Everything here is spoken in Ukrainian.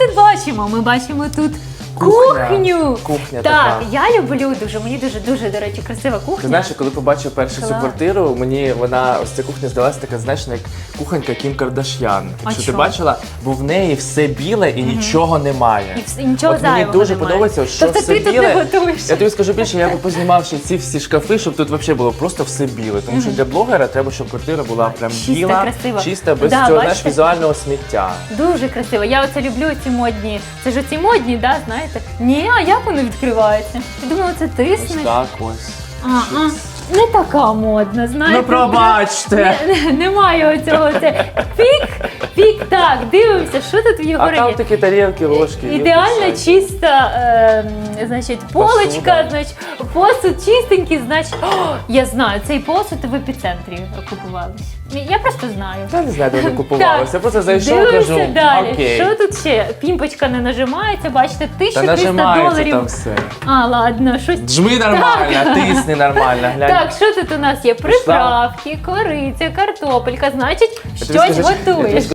тут бачимо? Ми бачимо тут Кухня. кухню. Кухня так, така. я люблю дуже. Мені дуже дуже до речі, красива кухня. Ти знаєш, я коли побачив першу цю Клас. квартиру, мені вона ось ця кухня здалася така, знаєш, як кухонька Кім Кардаш'ян. Якщо ти чого? бачила, бо в неї все біле і нічого немає. І вс- і нічого От мені зайвого дуже немає. подобається, що Тобто все ти тут біле. не готуєш? Я тобі скажу більше, я би познімав ще ці всі шкафи, щоб тут взагалі було просто все біле. Тому що для блогера треба, щоб квартира була прям Чиста, біла, красива. чиста, без Да, цього знаєш, бачите? візуального сміття. Дуже красиво. Я оце люблю ці модні. Це ж ці модні, да, знаєте? Ні, а як вони відкриваються? Я думала, це Ось тиснеш. так ось. А, а, не така модна, знаєте. Ну пробачте! Не- Немає оцього. Це пік, пік. Так, дивимося, що тут в А Єгора там є. такі тарілки, ложки. є, Ідеально все. чиста, е, значить, полочка, Посуда. значить, посуд чистенький, значить, о, я знаю, цей посуд в епіцентрі купувалися. Я просто знаю. Я не знаю, де вони купувалися. Я Так, просто зайшов, Дивимося кажу, далі. окей. Що тут ще? Пімпочка не нажимається, бачите, Та 1300 нажимається доларів. там все. А, ладно, щось. Жми нормально, тисни нормально. Глянь. Так, що тут у нас є? Приправки, кориця, картопелька, значить, Я тобі щось скажу, я тобі готуєш.